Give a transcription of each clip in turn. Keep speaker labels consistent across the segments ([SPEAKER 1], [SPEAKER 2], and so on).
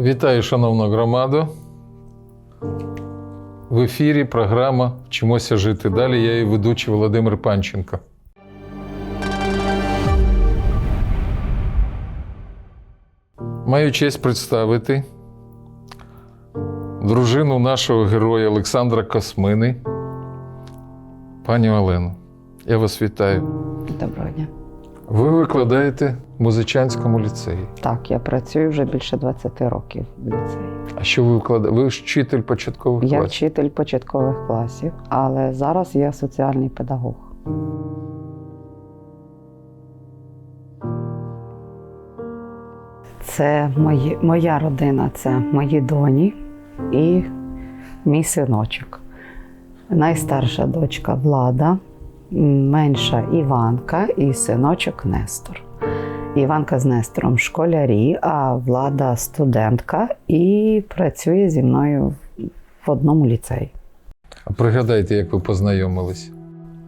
[SPEAKER 1] Вітаю, шановну громаду. В ефірі програма Вчимося жити далі. Я її ведучий Володимир Панченко. Маю честь представити дружину нашого героя Олександра Космини, пані Олену. Я вас вітаю.
[SPEAKER 2] Доброго дня.
[SPEAKER 1] Ви викладаєте в музичанському ліцеї.
[SPEAKER 2] Так, я працюю вже більше 20 років в ліцеї.
[SPEAKER 1] А що ви викладаєте? Ви ж вчитель початкових
[SPEAKER 2] Я
[SPEAKER 1] класів.
[SPEAKER 2] вчитель початкових класів, але зараз я соціальний педагог. Це мої, моя родина, це мої доні і мій синочок. Найстарша дочка Влада, менша Іванка і синочок Нестор. Іванка з Нестором школярі, а Влада студентка і працює зі мною в одному ліцеї.
[SPEAKER 1] А пригадайте, як ви познайомились.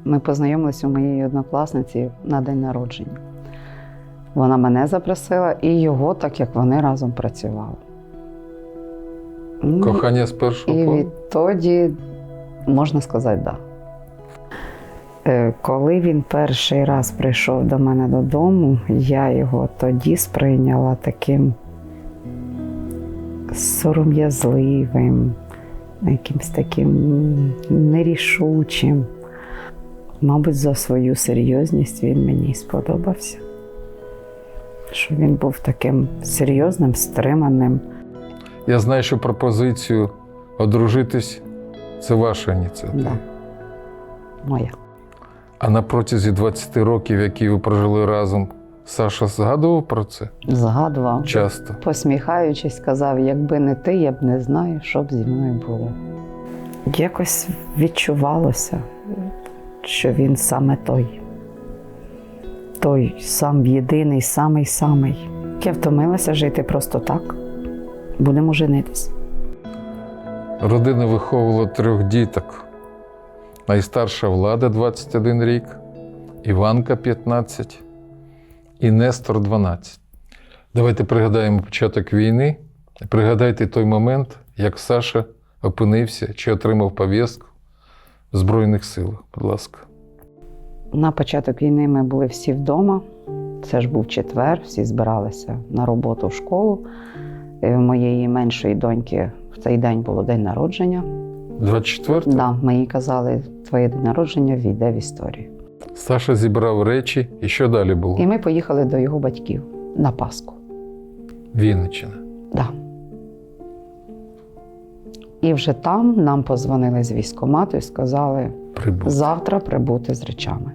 [SPEAKER 2] Ми познайомилися у моєї однокласниці на день народження. Вона мене запросила і його, так як вони разом працювали. Ну,
[SPEAKER 1] Кохання з першого
[SPEAKER 2] І відтоді, можна сказати, так. Да. Е, Коли він перший раз прийшов до мене додому, я його тоді сприйняла таким сором'язливим, якимсь таким нерішучим. Мабуть, за свою серйозність він мені сподобався. Що він був таким серйозним, стриманим.
[SPEAKER 1] Я знаю, що пропозицію одружитись це ваша ініціатива.
[SPEAKER 2] Да. Моя.
[SPEAKER 1] А на протязі 20 років, які ви прожили разом, Саша згадував про це
[SPEAKER 2] Згадував.
[SPEAKER 1] часто.
[SPEAKER 2] посміхаючись, сказав: якби не ти, я б не знаю, що б зі мною було. Якось відчувалося, що він саме той. Той сам єдиний, самий самий. Я втомилася жити просто так. Будемо женитись.
[SPEAKER 1] Родина виховувала трьох діток. Найстарша влада 21 рік, Іванка 15 і Нестор 12. Давайте пригадаємо початок війни. Пригадайте той момент, як Саша опинився чи отримав пов'язку в Збройних силах. Будь ласка.
[SPEAKER 2] На початок війни ми були всі вдома. Це ж був четвер, всі збиралися на роботу в школу. Е, моєї меншої доньки в цей день було день народження.
[SPEAKER 1] 24
[SPEAKER 2] Да, ми їй казали, твоє день народження війде в історію.
[SPEAKER 1] Саша зібрав речі, і що далі було?
[SPEAKER 2] І ми поїхали до його батьків на Пасху.
[SPEAKER 1] Вінниччина.
[SPEAKER 2] Да. І вже там нам позвонили з військкомату і сказали
[SPEAKER 1] Прибув.
[SPEAKER 2] завтра прибути з речами.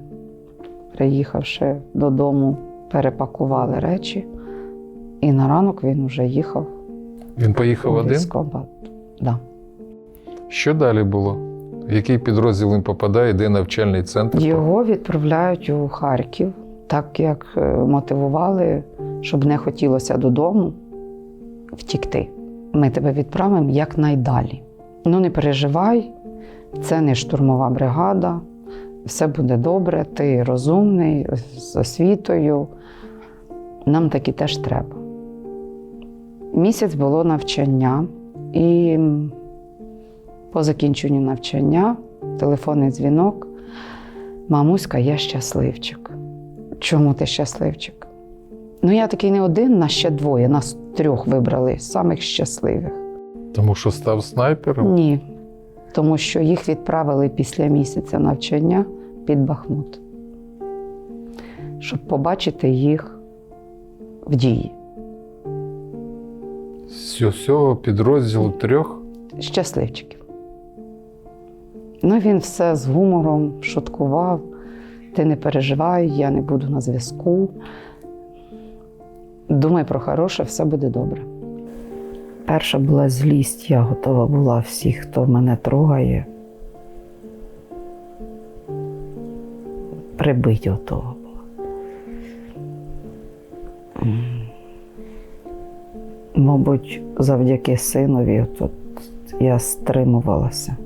[SPEAKER 2] Приїхавши додому, перепакували речі, і на ранок він вже їхав
[SPEAKER 1] Він поїхав один.
[SPEAKER 2] військкомат. Да.
[SPEAKER 1] Що далі було? В який підрозділ він попадає, де навчальний центр?
[SPEAKER 2] Його відправляють у Харків, так як е, мотивували, щоб не хотілося додому втікти. Ми тебе відправимо якнайдалі. Ну, не переживай, це не штурмова бригада, все буде добре, ти розумний, з освітою. Нам таки теж треба. Місяць було навчання, і по закінченню навчання телефонний дзвінок. Мамуська, я щасливчик. Чому ти щасливчик? Ну, я такий не один, нас ще двоє, нас трьох вибрали, самих щасливих.
[SPEAKER 1] Тому що став снайпером.
[SPEAKER 2] Ні. Тому що їх відправили після місяця навчання під Бахмут, щоб побачити їх в дії.
[SPEAKER 1] З цього підрозділу трьох
[SPEAKER 2] Щасливчиків. Ну, він все з гумором шуткував. Ти не переживай, я не буду на зв'язку. Думай про хороше, все буде добре. Перша була злість, я готова була всіх, хто мене трогає. Прибить готова була. Мабуть, завдяки синові от, я стримувалася.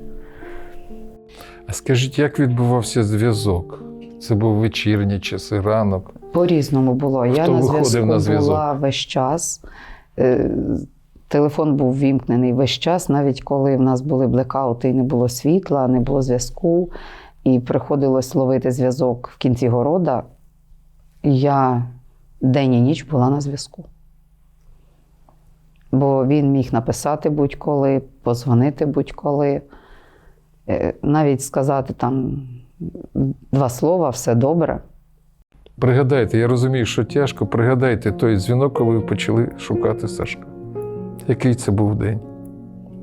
[SPEAKER 1] Скажіть, як відбувався зв'язок? Це був вечірні часи, ранок.
[SPEAKER 2] По-різному було. Я на зв'язку
[SPEAKER 1] на зв'язок?
[SPEAKER 2] була весь час. Е, Телефон був вімкнений весь час, навіть коли в нас були блекаути і не було світла, не було зв'язку, і приходилось ловити зв'язок в кінці города. Я день і ніч була на зв'язку. Бо він міг написати будь-коли, позвонити будь-коли, навіть сказати там два слова, все добре.
[SPEAKER 1] Пригадайте, я розумію, що тяжко. Пригадайте той дзвінок, коли ви почали шукати Сашка. Який це був день?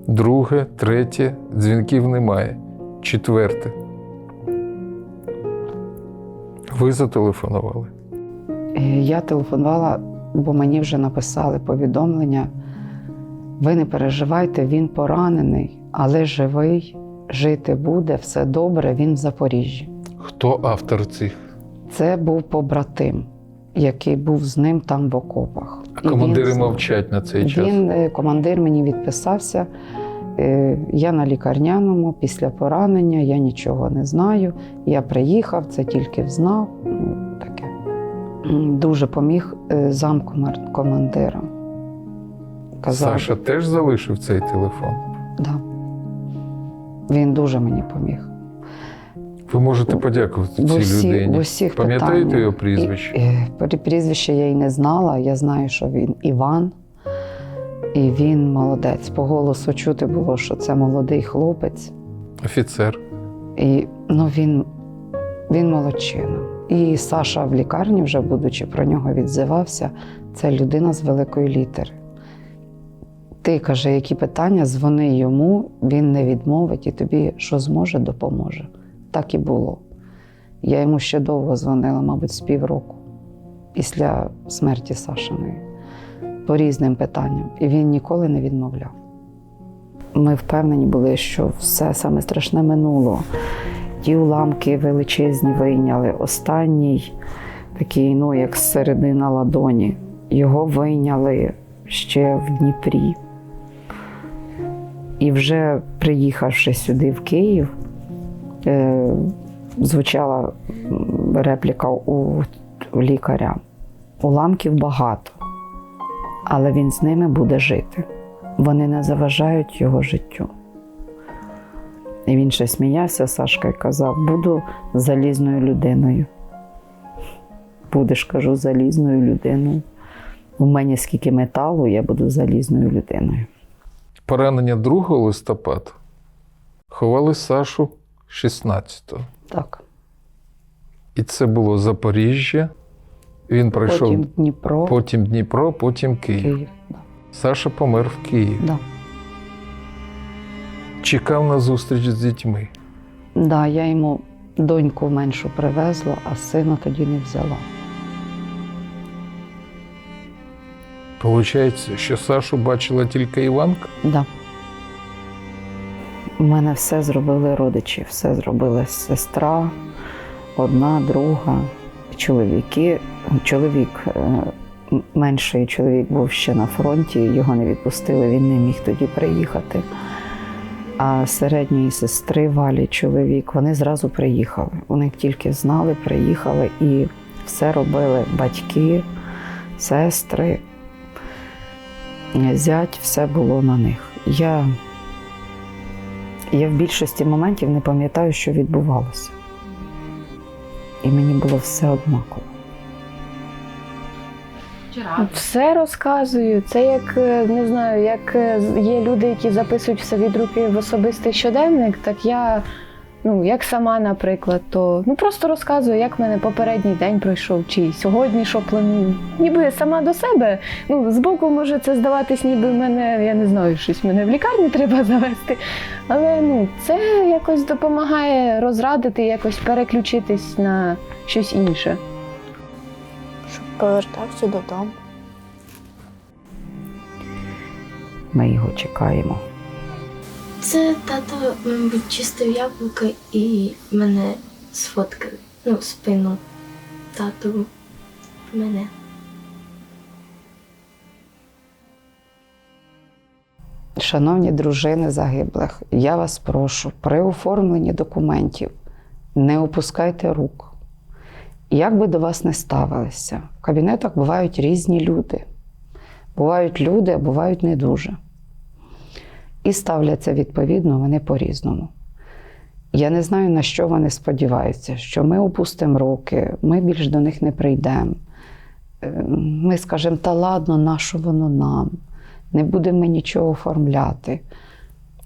[SPEAKER 1] Друге, третє, дзвінків немає. Четверте. Ви зателефонували.
[SPEAKER 2] Е, Я телефонувала, бо мені вже написали повідомлення. Ви не переживайте, він поранений, але живий, жити буде, все добре, він в Запоріжжі.
[SPEAKER 1] Хто автор цих?
[SPEAKER 2] Це був побратим, який був з ним там в окопах.
[SPEAKER 1] А
[SPEAKER 2] І він
[SPEAKER 1] командири мовчать на цей час.
[SPEAKER 2] Він, е, командир мені відписався. е, Я на лікарняному після поранення, я нічого не знаю. Я приїхав, це тільки взнав. Ну, таке. Дуже поміг е, зам командира. Казав,
[SPEAKER 1] Саша теж залишив цей телефон.
[SPEAKER 2] да. Він дуже мені поміг.
[SPEAKER 1] Ви можете подякувати цій
[SPEAKER 2] усі-
[SPEAKER 1] людині.
[SPEAKER 2] в усіх
[SPEAKER 1] Пам'ятаєте
[SPEAKER 2] питаннях.
[SPEAKER 1] його прізвище?
[SPEAKER 2] І, е, прі- прізвище я й не знала. Я знаю, що він Іван, і він молодець. По голосу чути було, що це молодий хлопець.
[SPEAKER 1] Офіцер.
[SPEAKER 2] І ну, він, він молодчина. І Саша в лікарні, вже будучи про нього відзивався, це людина з великої літери. Ти каже, які питання, дзвони йому, він не відмовить і тобі, що зможе, допоможе. Так і було. Я йому ще довго дзвонила, мабуть, з півроку після смерті Сашиної по різним питанням. І він ніколи не відмовляв. Ми впевнені були, що все саме страшне минуло. Ті уламки величезні вийняли. Останній такий, ну, як середина ладоні, його вийняли ще в Дніпрі. І вже приїхавши сюди, в Київ, е, звучала репліка у, у лікаря. Уламків багато, але він з ними буде жити. Вони не заважають його життю. І він ще сміявся, Сашка, і казав: буду залізною людиною. Будеш, кажу, залізною людиною. У мене скільки металу, я буду залізною людиною.
[SPEAKER 1] Поранення 2 листопада ховали Сашу 16-го.
[SPEAKER 2] Так.
[SPEAKER 1] І це було Запоріжжя. Він пройшов
[SPEAKER 2] Потім Дніпро,
[SPEAKER 1] потім Дніпро, потім Київ.
[SPEAKER 2] Київ. Да.
[SPEAKER 1] Саша помер в Києві.
[SPEAKER 2] Да.
[SPEAKER 1] Чекав на зустріч з дітьми.
[SPEAKER 2] Да, я йому доньку меншу привезла, а сина тоді не взяла.
[SPEAKER 1] Получається, що Сашу бачила тільки Іванка.
[SPEAKER 2] Да. У мене все зробили родичі, все зробила сестра, одна, друга, чоловіки. Чоловік, е, менший чоловік був ще на фронті, його не відпустили, він не міг тоді приїхати. А середньої сестри Валі чоловік, вони зразу приїхали. Вони тільки знали, приїхали і все робили батьки, сестри, зять, все було на них. Я, я в більшості моментів не пам'ятаю, що відбувалося. І мені було все однаково.
[SPEAKER 3] Все розказую. Це як е, не знаю, як е, є люди, які записують все від руки в особистий щоденник, так я, ну як сама, наприклад, то ну просто розказую, як в мене попередній день пройшов, чи сьогодні що планую. Ніби сама до себе. Ну, збоку може це здаватись, ніби мене, я не знаю, щось мене в лікарні треба завести. Але ну, це якось допомагає розрадити, якось переключитись на щось інше.
[SPEAKER 4] щоб повертався додому.
[SPEAKER 2] Ми його чекаємо.
[SPEAKER 4] Це тато, мабуть, чистив яблука і мене сфоткав. Ну, спину тату мене.
[SPEAKER 2] Шановні дружини загиблих, я вас прошу, при оформленні документів не опускайте рук. Як би до вас не ставилися, в кабінетах бувають різні люди. Бувають люди, а бувають не дуже. І ставляться відповідно вони по-різному. Я не знаю, на що вони сподіваються, що ми опустимо руки, ми більш до них не прийдемо. Е, Ми скажемо, та ладно, на що воно нам? Не будемо ми нічого оформляти.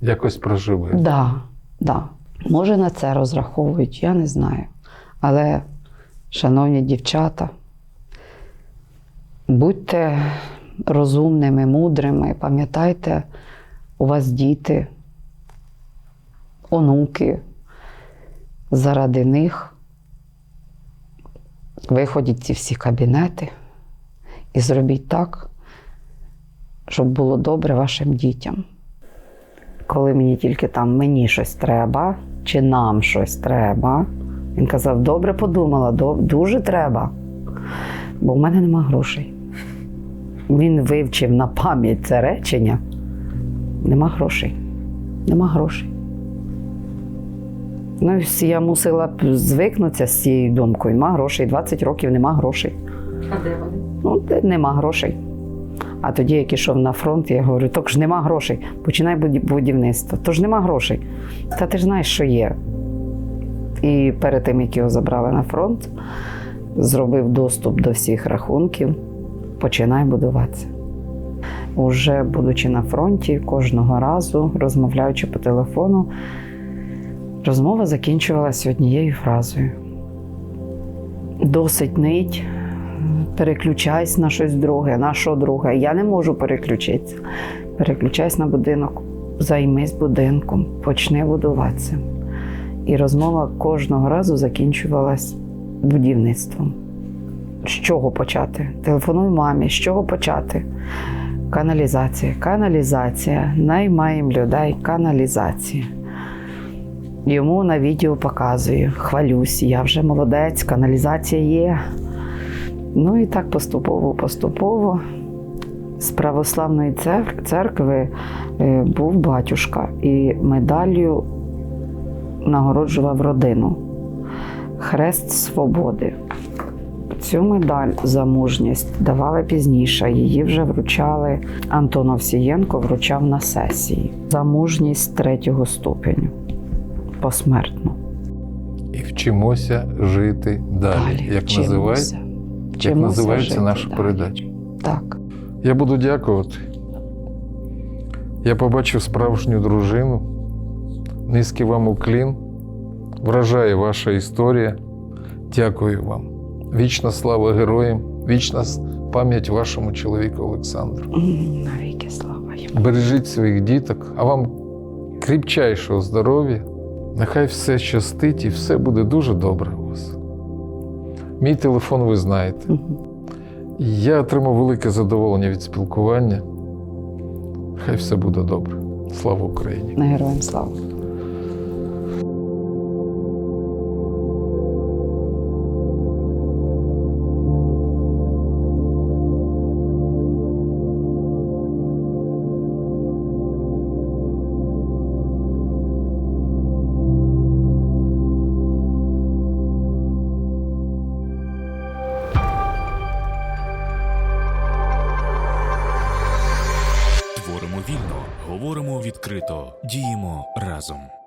[SPEAKER 1] Якось проживе.
[SPEAKER 2] Да, да. Може, на це розраховують, я не знаю. Але, шановні дівчата, будьте розумними, мудрими, пам'ятайте, у вас діти, онуки. Заради них виходіть ці всі кабінети і зробіть так, щоб було добре вашим дітям коли мені тільки там мені щось треба, чи нам щось треба. Він казав: добре подумала, дуже треба, бо в мене нема грошей. Він вивчив на пам'ять це речення. Нема грошей. Нема грошей. Ну, я мусила б звикнутися з цією думкою. Нема грошей, 20 років нема грошей.
[SPEAKER 5] А де вони?
[SPEAKER 2] Ну, нема грошей. А тоді, як ішов на фронт, я говорю, так ж нема грошей, починай буді- будівництво. Тож нема грошей. Та ти ж знаєш, що є. І перед тим, як його забрали на фронт, зробив доступ до всіх рахунків, починай будуватися. Уже будучи на фронті, кожного разу, розмовляючи по телефону, розмова закінчувалася однією фразою: Досить нить, переключайся на щось друге, на що друге. Я не можу переключитися. Переключайся на будинок, займись будинком, почни будуватися. І розмова кожного разу закінчувалась будівництвом. З чого почати? Телефоную мамі, з чого почати? Каналізація. Каналізація. Наймаємо людей, каналізація. Йому на відео показую, хвалюсь, я вже молодець, каналізація є. Ну і так поступово, поступово. З православної цер- церкви е, був батюшка і медаллю нагороджував родину. Хрест свободи. Цю медаль за мужність давали пізніше. Її вже вручали. Антон Овсієнко вручав на сесії за мужність третього ступеню посмертно.
[SPEAKER 1] І вчимося жити далі. Як,
[SPEAKER 2] вчимося.
[SPEAKER 1] називається, як називається наша
[SPEAKER 2] далі.
[SPEAKER 1] передача?
[SPEAKER 2] Так.
[SPEAKER 1] Я буду дякувати. Я побачив справжню дружину. Низький вам уклін. Вражає ваша історія. Дякую вам. Вічна слава героям, вічна пам'ять вашому чоловіку Олександру.
[SPEAKER 2] Навіки слава йому.
[SPEAKER 1] Бережіть своїх діток, а вам кріпчайшого здоров'я. Нехай все щастить і все буде дуже добре у вас. Мій телефон ви знаєте. Я отримав велике задоволення від спілкування. Хай все буде добре. Слава Україні!
[SPEAKER 2] На героям слава.
[SPEAKER 6] Діємо разом.